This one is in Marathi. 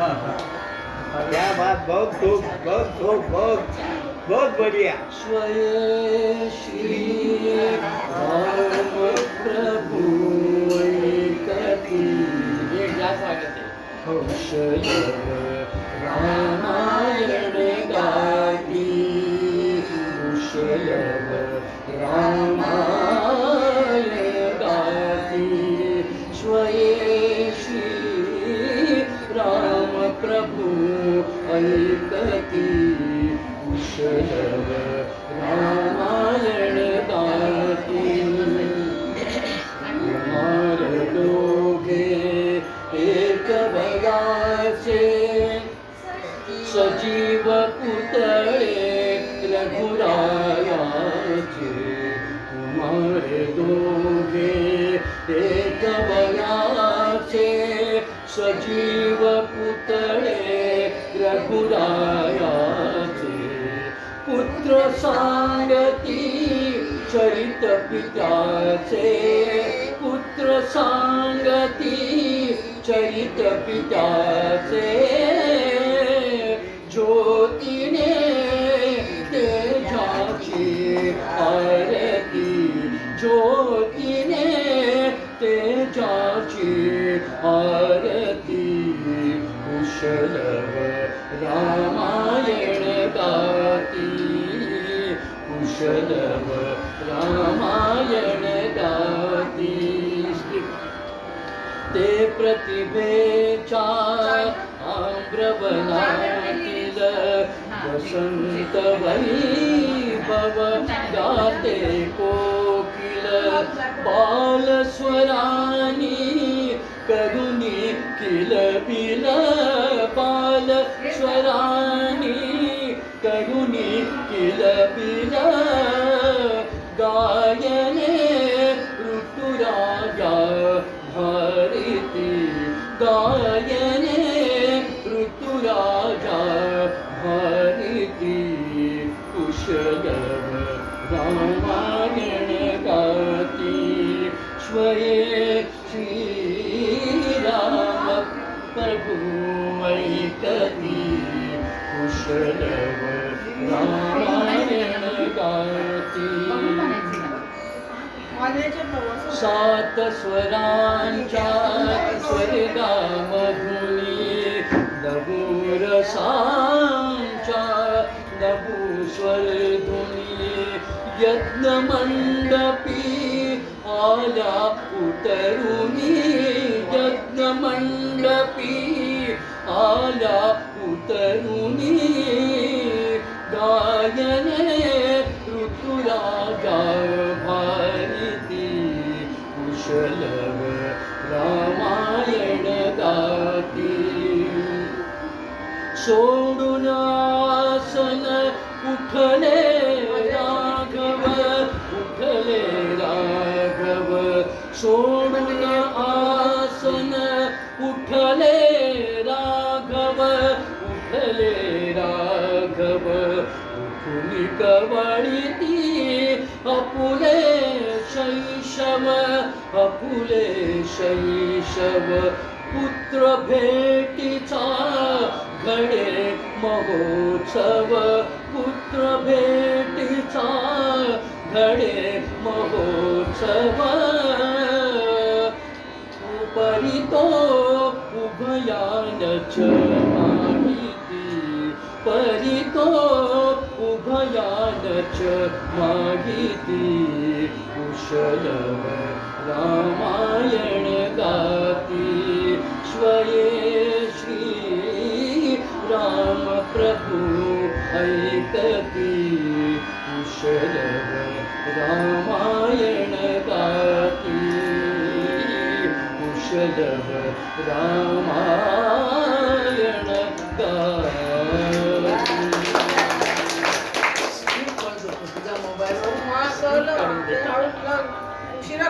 हाँ हाँ क्या बात बहुत खूब बहुत खूब बहुत बहुत बढ़िया स्वये श्री जीव पुतळे रघुरायाचे कुमार दोघे एक वयाचे सजीव पुतळे रघुरायाचे. पुत्र सांगती चरित पिताचे पुत्र सांगती चरित पिताचे तिने तेजाची आरती. ज्योतीने तेजाची आरती. कुशल रामायण गाती. कुशल रामायण गाती. ते प्रतिभेच्या आम्रवना वैभव गाते कोकिल बालस्वरानी करुणी किल बिल बालस्वरानी कुशल रामायण स्वये श्रीराम प्रभु ऐकती कुशल रामायण गाती सात स्वरांच्या स्वर्गामधुनी नभूरसांच्या यज्ञ मंडपी आल्या उतरुनी यज्ञ मंडपी आल्या उतरुनी गायने ऋतुराजा भारती कुशल रामायण गाती सोडून आसन उठले सोडून आसन उठले राघव उठले राघव. उठुनी कवळी ती अपुले शैशव अपुले शैशव. पुत्र भेटीचा घडे महोत्सव. पुत्र भेटीचा घडे महोत्सव. परितो उभयान च माहिति परितो उभयान् च माहिति कुशल रामायणगाति स्वये श्री श्रीरामप्रभो ऐकति कुशलः राम रामायण गाती तुझ्या मोबाईलवर उशिरा